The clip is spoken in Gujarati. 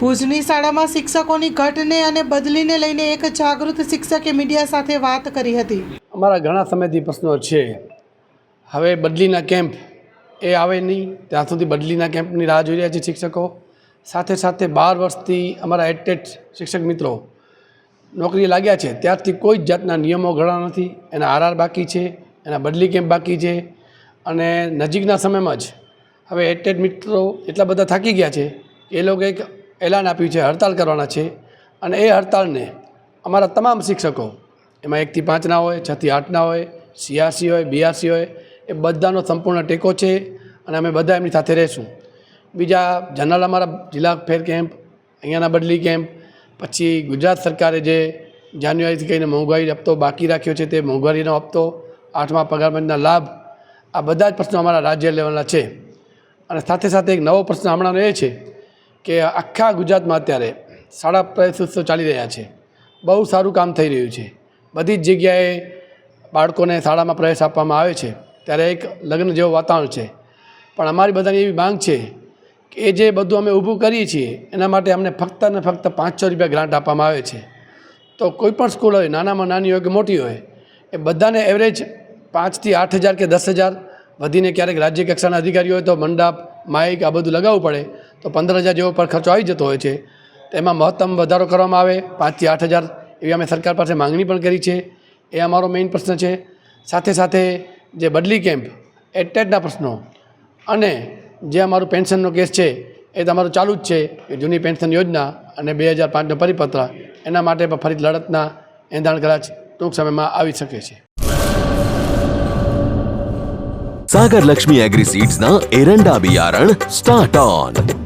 ભુજની શાળામાં શિક્ષકોની ઘટને અને બદલીને લઈને એક જાગૃત શિક્ષકે મીડિયા સાથે વાત કરી હતી. અમારા ઘણા સમયથી પ્રશ્નો છે. હવે બદલીના કેમ્પ એ આવે નહીં. ત્યાં સુધી બદલીના કેમ્પની રાહ જોઈ રહ્યા છે શિક્ષકો. સાથે સાથે બાર વર્ષથી અમારા એટેટ શિક્ષક મિત્રો નોકરીએ લાગ્યા છે. ત્યારથી કોઈ જ જાતના નિયમો ઘણા નથી. એના આરઆર બાકી છે, એના બદલી કેમ્પ બાકી છે અને નજીકના સમયમાં જ હવે એટેટ મિત્રો એટલા બધા થાકી ગયા છે એ લોકો એક એલાન આપ્યું છે, હડતાલ કરવાના છે અને એ હડતાલને અમારા તમામ શિક્ષકો, એમાં એકથી પાંચના હોય, છથી આઠના હોય સીઆરસી હોય બીઆરસી હોય, એ બધાનો સંપૂર્ણ ટેકો છે અને અમે બધા એમની સાથે રહીશું. બીજા જનરલ અમારા જિલ્લા ફેર કેમ્પ, અહીંયાના બદલી કેમ્પ, પછી ગુજરાત સરકારે જે જાન્યુઆરીથી કહીને મોંઘવારી હપ્તો બાકી રાખ્યો છે તે મોંઘવારીનો હપ્તો, આઠમા પગાર પંચના લાભ, આ બધા જ પ્રશ્નો અમારા રાજ્ય લેવલના છે. અને સાથે સાથે એક નવો પ્રશ્ન હમણાંનો એ છે કે આખા ગુજરાતમાં અત્યારે શાળા પ્રવેશોત્સવ ચાલી રહ્યા છે. બહુ સારું કામ થઈ રહ્યું છે. બધી જ જગ્યાએ બાળકોને શાળામાં પ્રવેશ આપવામાં આવે છે. ત્યારે એક લગ્ન જેવું વાતાવરણ છે. પણ અમારી બધાની એવી માંગ છે કે એ જે બધું અમે ઊભું કરીએ છીએ, એના માટે અમને ફક્ત ને ફક્ત પાંચસો રૂપિયા ગ્રાન્ટ આપવામાં આવે છે. તો કોઈ પણ સ્કૂલ હોય, નાનામાં નાની હોય કે મોટી હોય, એ બધાને એવરેજ પાંચથી આઠ હજાર કે દસ હજાર વધીને ક્યારેક રાજ્ય કક્ષાના અધિકારીઓ હોય તો મંડપ માઇક આ બધું લગાવવું પડે. તો પંદર હજાર જેવો પર ખર્ચો આવી જતો હોય છે. તેમાં મહત્તમ વધારો કરવામાં આવે. પાંચથી આઠ હજાર એવી અમે સરકાર પાસે માંગણી પણ કરી છે. એ અમારો મેઇન પ્રશ્ન છે. સાથે સાથે જે બદલી કેમ્પ એટેટના પ્રશ્નો અને જે અમારું પેન્શનનો કેસ છે, એ તમારું ચાલુ જ છે. કે જૂની પેન્શન યોજના અને બે હજાર પાંચનો પરિપત્ર, એના માટે પણ ફરી લડતના એંધાણ કદાચ ટૂંક સમયમાં આવી શકે છે. સાગર લક્ષ્મી એગ્રી સીડ્સના એરંડા બિયારણ સ્ટાર્ટ ઓન.